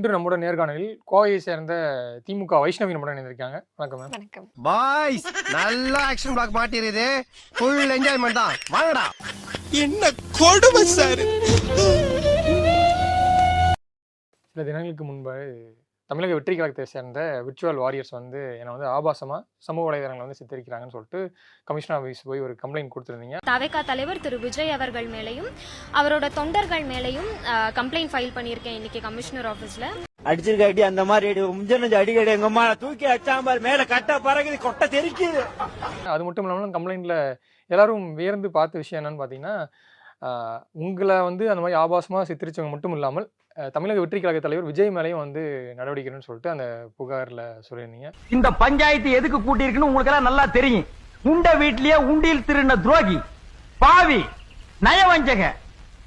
இன்று நம்முடைய நேர்காணலில் கோவையை சேர்ந்த திமுக வைஷ்ணவி நம்முடன் இணைந்திருக்காங்க. வணக்கம் மேம் வணக்கம். பாய்ஸ் நல்ல ஆக்ஷன் பிளாக் மாட்டிருது ஃபுல் என்ஜாய்மெண்ட் தான். வாங்கடா. என்ன கொடுமை சார். சில தினங்களுக்கு முன்பு தமிழக வெற்றி கழகத்தை சேர்ந்த விர்ச்சுவல் வாரியர்ஸ் வந்து என்னை வந்து ஆபாசமாக சமூக வலைதளங்களை வந்து சித்தரிக்கிறாங்கன்னு சொல்லிட்டு கமிஷனர் ஆஃபீஸ் போய் ஒரு கம்ப்ளைண்ட் கொடுத்துருந்தீங்க. தவேகா தலைவர் திரு விஜய் அவர்கள் மேலையும் அவரோட தொண்டர்கள் மேலையும் கம்ப்ளைண்ட் ஃபைல் பண்ணியிருக்கேன் இன்னைக்கு கமிஷனர் ஆஃபீஸ்ல அடிச்சிருக்க அடி அந்த மாதிரி அடி முஞ்சனஞ்சு அடிக்கடி எங்க அம்மா தூக்கி அடிச்சாம்பார் மேல கட்ட பறகுது கொட்டை தெரிக்குது. அது மட்டும் இல்லாமல் கம்ப்ளைண்ட்டில் எல்லாரும் வியர்ந்து பார்த்த விஷயம் என்னன்னு பார்த்தீங்கன்னா ஆஹ், உங்களை வந்து அந்த மாதிரி ஆபாசமாக சித்தரிச்சவங்க மட்டும் இல்லாமல் தமிழக வெற்றி கழக தலைவர் விஜய் மேலேயும் வந்து நடவடிக்கைன்னு சொல்லிட்டு அந்த புகாரில் சொல்லியிருந்தீங்க. இந்த பஞ்சாயத்து எதுக்கு கூட்டியிருக்குன்னு உங்களுக்கு எல்லாம் நல்லா தெரியும். உண்ட வீட்லயே உண்டியில் திருடின துரோகி பாவி நயவஞ்சக.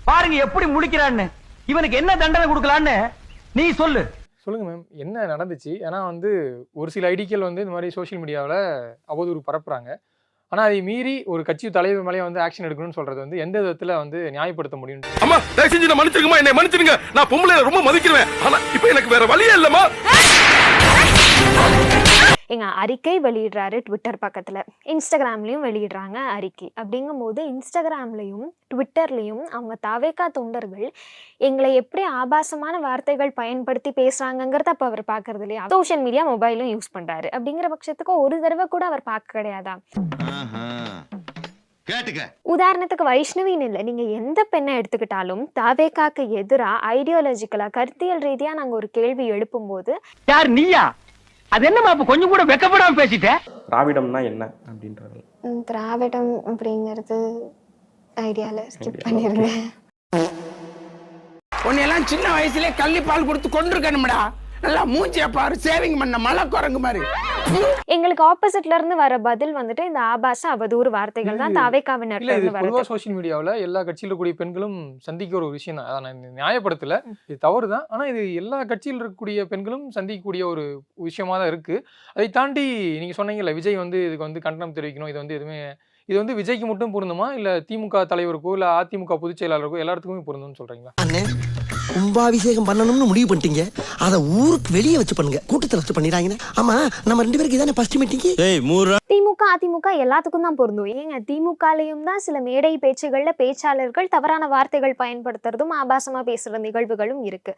பாருங்க எப்படி முழிக்கிறான்னு. இவனுக்கு என்ன தண்டனை கொடுக்கலான்னு நீ சொல்லு. சொல்லுங்கள் மேம் என்ன நடந்துச்சு? ஏன்னா வந்து ஒரு சில ஐடிக்கள் வந்து இந்த மாதிரி சோஷியல் மீடியாவில் அவதூறு பரப்புறாங்க. ஆனால் அதை மீறி ஒரு கட்சி தலைவர் மேலேயே வந்து ஆக்ஷன் எடுக்கணும்னு சொல்கிறது வந்து எந்த விதத்தில் வந்து நியாயப்படுத்த முடியும் அம்மா தயவு செஞ்சு நான் மன்னிச்சிருங்கம்மா என்னை மன்னிச்சிருங்க. நான் பொம்பளை ரொம்ப மதிக்கிறேன். ஆனா இப்போ எனக்கு வேற வழியே இல்லம்மா. எங்க அறிக்கை வெளியிடுறாரு ட்விட்டர் பக்கத்துல. இன்ஸ்டாகிராம்லயும் வெளியிடுறாங்க அறிக்கை. அப்படிங்கும்போது இன்ஸ்டாகிராம்லயும் ட்விட்டர்லயும் அவங்க தவேகா தொண்டர்கள் எங்களை எப்படி ஆபாசமான வார்த்தைகள் பயன்படுத்தி பேசுறாங்கங்கிறத அப்ப அவர் பாக்குறது இல்லையா? சோஷியல் மீடியா மொபைலும் யூஸ் பண்றாரு. அப்படிங்கிற பட்சத்துக்கு ஒரு தடவை கூட அவர் பார்க்க கிடையாதா? கேட்டுக்க. உதாரணத்துக்கு வைஷ்ணவின்னு இல்லை நீங்க எந்த பெண்ணை எடுத்துக்கிட்டாலும் தாவேகாக்கு எதிரா ஐடியாலஜிக்கலா கருத்தியல் ரீதியா நாங்க ஒரு கேள்வி எழுப்பும்போது யார் நீயா? அது என்னமா அப்ப கொஞ்சம் கூட வெக்கப்படாம பேசிட்ட? திராவிடம்னா என்ன அப்படின்றது திராவிடம் அப்படிங்கிறது ஐடியால ஸ்கிப் பண்ணிருங்க. உன்னையெல்லாம் சின்ன வயசுலயே கள்ளி பால் கொடுத்து கொண்டிருக்கணும்டா நல்லா மூஞ்சிய பாரு சேவிங் பண்ண மலை குரங்கு மாதிரி. எங்களுக்கு ஆப்போசிட்ல இருந்து வர பதில் வந்துட்டு இந்த ஆபாச அவதூறு வார்த்தைகள் தான் தாவேக்காவினர்ல இல்லை இது பொதுவாக சோஷியல் மீடியாவில் எல்லா கட்சியில் இருக்கக்கூடிய பெண்களும் சந்திக்க ஒரு விஷயம் தான். நான் இந்த நியாயப்படுத்தல. இது தவறு தான். ஆனால் இது எல்லா கட்சியில் இருக்கக்கூடிய பெண்களும் சந்திக்கக்கூடிய ஒரு விஷயமா தான் இருக்கு. அதை தாண்டி நீங்கள் சொன்னீங்கல்ல விஜய் வந்து இதுக்கு வந்து கண்டனம் தெரிவிக்கணும். இது வந்து எதுவுமே இது வந்து விஜய்க்கு மட்டும் பொருந்துமா? இல்லை திமுக தலைவருக்கோ இல்லை அதிமுக பொதுச் செயலாளருக்கோ எல்லாத்துக்குமே பொருந்தும்னு சொல்றீங்களா? கும்பாபிஷேகம் பண்ணணும்னு முடிவு பண்ணிட்டீங்க. அத ஊருக்கு வெளியே வச்சு பண்ணுங்க. கூட்டத்துல வச்சு பண்ணிடாங்கன்னு ஆமா நம்ம ரெண்டு பேருக்கு இதானே ஃபர்ஸ்ட் மீட்டிங் திமுக அதிமுக எல்லாத்துக்கும் தான் பொருந்தும். ஏங்க திமுகலையும் தான் சில மேடை பேச்சுகள்ல பேச்சாளர்கள் தவறான வார்த்தைகள் பயன்படுத்துறதும் ஆபாசமா பேசுற நிகழ்வுகளும் இருக்கு.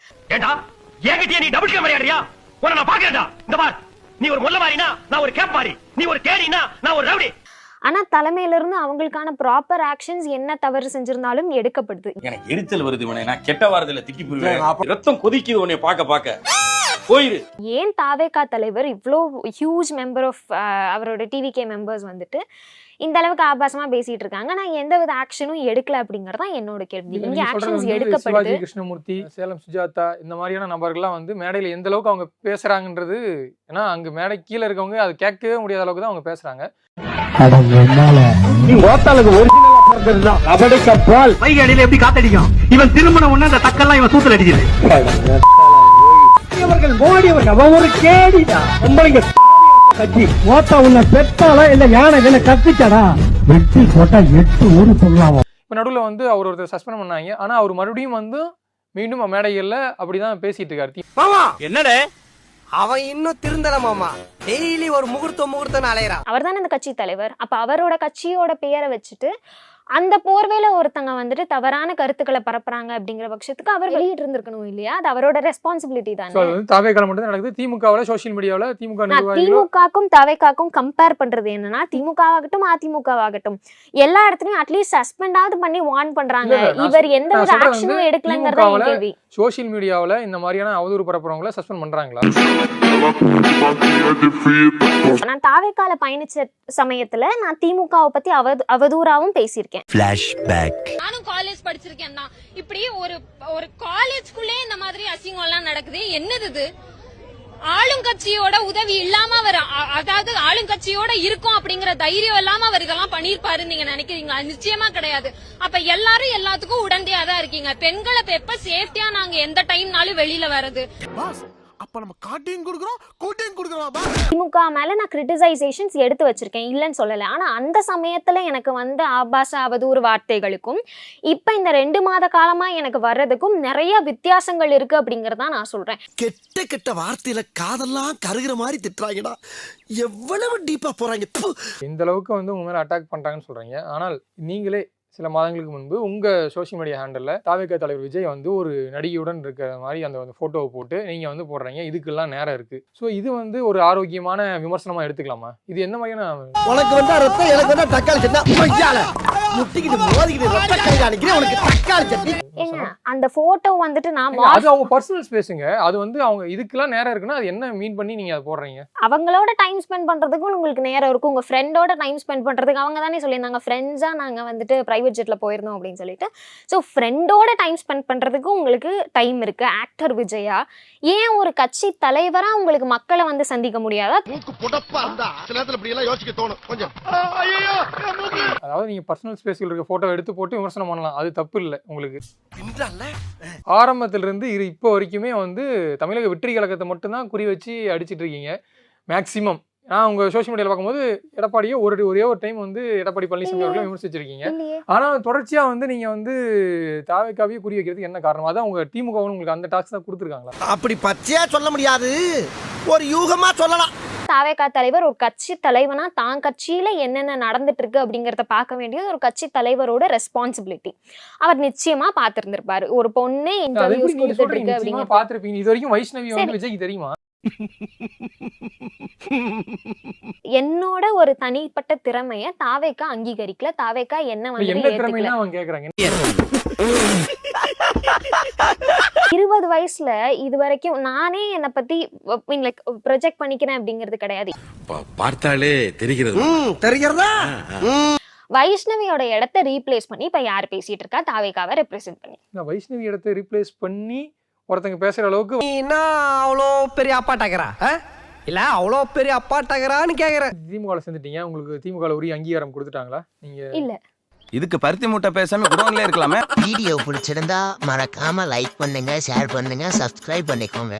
நீ டபுள் கேமரியாடியா உன்னை நான் பாக்குறேன்டா இந்த பார். நீ ஒரு முல்லமாரினா நான் ஒரு கேப்பாரி. நீ ஒரு கேடினா நான் ஒரு ரவுடி. ஆனா தலைமையில இருந்து அவங்களுக்கான ப்ராப்பர் ஆக்ஷன்ஸ் என்ன தவறு செஞ்சிருந்தாலும் எடுக்கப்படுது. எனக்கு எரிச்சல் வருது உன்னை நான் கெட்ட வாரத்துல திட்டி போயிருவேன் ரத்தம் கொதிக்குது உன்னை பார்க்க பார்க்க. போயிரு. ஏன் தாவேகா தலைவர் இவ்வளோ ஹியூஜ் மெம்பர் ஆஃப் அவரோட டிவிகே மெம்பர்ஸ் வந்துட்டு இந்த அளவுக்கு ஆபாசமா பேசிட்டு இருக்காங்க நான் எந்த வித ஆக்ஷனும் எடுக்கல அப்படிங்கறது தான் என்னோட கேள்வி. இங்க ஆக்ஷன்ஸ் எடுக்கப்படுது. கிருஷ்ணமூர்த்தி சேலம் சுஜாதா இந்த மாதிரியான நபர்கள்லாம் வந்து மேடையில் எந்த அளவுக்கு அவங்க பேசுறாங்கன்றது ஏன்னா அங்க மேடை கீழே இருக்கவங்க அதை கேட்கவே முடியாத அளவுக்கு தான் அவங்க பேசுறாங்க. எப்படி காத்தடிக்கும்? இவன் திருமணம் ஒண்ணு அந்த தக்கெல்லாம் இவன் சூத்துல அடிக்குது. மோடியவர்கள் அவன் ஒரு கேடிடா பொம்பளைங்க கட்சி ஓத்தா உன்னை பெத்தாலா இல்ல யானை என்ன கத்திச்சடா? வெட்டி போட்டா எட்டு ஊரு சொல்லலாம் இப்போ நடுவில் வந்து அவர் ஒருத்தர் சஸ்பெண்ட் பண்ணாங்க. ஆனால் அவர் மறுபடியும் வந்து மீண்டும் மேடைகளில் அப்படிதான் பேசிட்டு இருக்காரு. மாமா! என்னடே? அவன் இன்னும் திருந்தல மாமா. டெய்லி ஒரு முகூர்த்தம் முகூர்த்தம் அலையறான். அவர் தானே இந்த கட்சி தலைவர். அப்ப அவரோட கட்சியோட பெயரை வச்சுட்டு அந்த போர்வையில ஒருத்தங்க வந்துட்டு தவறான கருத்துக்களை பரப்புறாங்க அப்படிங்கிற பட்சத்துக்கு அவர் வெளியிட்டு இருந்திருக்கணும் இல்லையா? அது அவரோட ரெஸ்பான்சிபிலிட்டி தானே. தாவேக்கால மட்டும் நடக்குது. திமுகவில் சோஷியல் மீடியாவில் திமுக திமுகக்கும் தவைக்காக்கும் கம்பேர் பண்றது என்னன்னா திமுக ஆகட்டும் அதிமுக ஆகட்டும் எல்லா இடத்துலயும் அட்லீஸ்ட் சஸ்பெண்டாவது பண்ணி வார்ன் பண்றாங்க. இவர் எந்த சொல்றது ஆக்ஷனும் எடுக்கலங்கிறத கேள்வி. சோஷியல் மீடியாவில் இந்த மாதிரியான அவதூறு பரப்புறவங்கள சஸ்பெண்ட் பண்றாங்களா? நான் தாவேக்கால பயணிச்ச சமயத்துல நான் திமுகவை பத்தி அவ அவதூறாவும் பேசியிருக்கேன். பிளாஷ் பேக் நானும் காலேஜ் படிச்சிருக்கேன் தான். இப்படி ஒரு ஒரு காலேஜ்குள்ளே இந்த மாதிரி அசிங்கம் எல்லாம் நடக்குது. என்னது இது? ஆளுங்கட்சியோட உதவி இல்லாம அவர் அதாவது ஆளுங்கட்சியோட இருக்கும் அப்படிங்கிற தைரியம் இல்லாம அவர் இதெல்லாம் பண்ணிருப்பாருன்னு நீங்க நினைக்கிறீங்களா? நிச்சயமா கிடையாது. அப்ப எல்லாரும் எல்லாத்துக்கும் உடந்தையா தான் இருக்கீங்க. பெண்களை எப்ப சேஃப்டியா நாங்க எந்த டைம்னாலும் வெளியில வர்றது? அப்ப நம்ம காட்டையும் கொடுக்குறோம் கூட்டையும் கொடுக்குறோம். திமுக மேல நான் கிரிட்டிசைசேஷன்ஸ் எடுத்து வச்சிருக்கேன். இல்லைன்னு சொல்லலை. ஆனா அந்த சமயத்துல எனக்கு வந்த ஆபாச அவதூறு வார்த்தைகளுக்கும் இப்ப இந்த ரெண்டு மாத காலமா எனக்கு வர்றதுக்கும் நிறைய வித்தியாசங்கள் இருக்கு அப்படிங்கறத நான் சொல்றேன். கெட்ட கெட்ட வார்த்தையில காதெல்லாம் கருகிற மாதிரி திட்டுறாங்கடா. எவ்வளவு டீப்பா போறாங்க. ப்பு. இந்த அளவுக்கு வந்து உங்க மேல அட்டாக் பண்றாங்கன்னு சொல்றீங்க. ஆனால் நீங்களே சில மாதங்களுக்கு முன்பு உங்க சோஷியல் மீடியா ஹேண்டல்ல தாவேக தலைவர் விஜய் வந்து ஒரு நடிகையுடன் இருக்கிற மாதிரி அந்த வந்து போட்டோவை போட்டு நீங்க வந்து போடுறீங்க. இதுக்கெல்லாம் நேரம் இருக்கு. ஸோ இது வந்து ஒரு ஆரோக்கியமான விமர்சனமா எடுத்துக்கலாமா? இது என்ன மாதிரியான உனக்கு வந்தா ரத்தம் எனக்கு வந்தா தக்காளி சட்னா. மையால முட்டிக்கிட்டு மோதிக்கிட்டு ரத்த கை காணிக்கிறேன் உனக்கு தக்காளி சட்னி. ஏங்க அந்த போட்டோ வந்துட்டு நான் அது அவங்க பர்சனல் ஸ்பேஸுங்க அது வந்து அவங்க இதுக்கெல்லாம் நேரம் இருக்குன்னா அது என்ன மீன் பண்ணி நீங்க அதை போடுறீங்க? அவங்களோட டைம் ஸ்பெண்ட் பண்றதுக்கும் உங்களுக்கு நேரம் இருக்கும். உங்க ஃப்ரெண்டோட டைம் ஸ்பெண்ட் பண்றதுக்கு அவங்க தானே சொல்லியிருந்தாங்க. ஃப்ரெண்ட்ஸா நாங்க வந்துட்டு பிரைவேட் ஜெட்ல போயிருந்தோம் அப்படின்னு சொல்லிட்டு. ஸோ ஃப்ரெண்டோட டைம் ஸ்பெண்ட் பண்றதுக்கு உங்களுக்கு டைம் இருக்கு. ஆக்டர் விஜயா ஏன் ஒரு கட்சி தலைவரா உங்களுக்கு மக்களை வந்து சந்திக்க முடியாதா? மூக்கு புடப்பா இருந்தா சில நேரத்துல இப்படி எல்லாம் யோசிக்க தோணும். கொஞ்சம். அதாவது நீங்க பர்சனல் ஸ்பேஸ்ல இருக்க போட்டோ எடுத்து போட்டு விமர்சனம் பண்ணலாம். அது தப்பு இல்லை உங்களுக்கு. பின்றால ஆரம்பத்துல இருந்து இரு இப்போ வரைக்குமே வந்து தமிழக வெற்றி கழகத்தை மட்டும்தான் குறி வச்சு அடிச்சிட்டு இருக்கீங்க. மேக்ஸிமம் நான் உங்க சோஷியல் மீடியாவில் பார்க்கும்போது எடப்பாடியை ஒரு ஒரே ஒரு டைம் வந்து எடப்பாடி பழனிசாமி அவர்களை விமர்சிச்சிருக்கீங்க. ஆனா தொடர்ச்சியா வந்து நீங்க வந்து தாவைக்காவே குறி வைக்கிறதுக்கு என்ன காரணம்? அதான் உங்க திமுக உங்களுக்கு அந்த டாக்ஸ் தான் கொடுத்துருக்காங்களா? அப்படி பச்சையா சொல்ல முடியாது. ஒரு யூகமா சொல்லலாம். தாவேகா தலைவர் ஒரு கட்சி தலைவனா தான் கட்சியில என்னென்ன நடந்துட்டு இருக்கு அப்படிங்கறத பார்க்க வேண்டியது ஒரு கட்சி தலைவரோட ரெஸ்பான்சிபிலிட்டி அவர் நிச்சயமா பார்த்திருந்திருப்பாரு. ஒரு பொண்ணு அது இன்டர்வியூஸ் கொடுத்துட்டு சொல்றீங்க? இருக்கு நிச்சயமா அப்படிங்கிறது. பார்த்திருப்பீங்க. இது வரைக்கும் வைஷ்ணவி வந்து. விஜய்க்கு தெரியுமா? என்னோட ஒரு தனிப்பட்ட திறமைய தாவேக்கா அங்கீகரிக்கல. தாவேக்கா என்ன வந்து என்ன ஏத்துக்கல. திறமைன்னா அவங்க கேக்குறாங்க. இருபது வயசுல இது வரைக்கும் நானே என்னை பத்தி லைக் ப்ரொஜெக்ட் பண்ணிக்கிறேன் அப்படிங்கிறது கிடையாது. பார்த்தாலே தெரிகிறது. தெரிகிறதா? வைஷ்ணவியோட இடத்த ரீப்ளேஸ் பண்ணி இப்ப யார் பேசிட்டு இருக்கா? தாவேக்காவை ரெப்ரசென்ட் பண்ணி. வைஷ்ணவி இடத்தை ரீப்ளேஸ் பண்ணி ஒருத்தங்க பேசுற அளவுக்கு நீ என்ன அவ்வளோ பெரிய அப்பாட்டாக்கிறா இல்ல அவ்வளோ பெரிய அப்பாட்டாக்கிறான்னு கேக்குற திமுக சேர்ந்துட்டீங்க. உங்களுக்கு திமுக உரிய அங்கீகாரம் கொடுத்துட்டாங்களா? நீங்க இல்ல. இதுக்கு பருத்தி மூட்டை பேசாம குடோன்ல இருக்கலாமே. வீடியோ பிடிச்சிருந்தா மறக்காம லைக் பண்ணுங்க ஷேர் பண்ணுங்க சப்ஸ்கிரைப் பண்ணிக்கோங்க.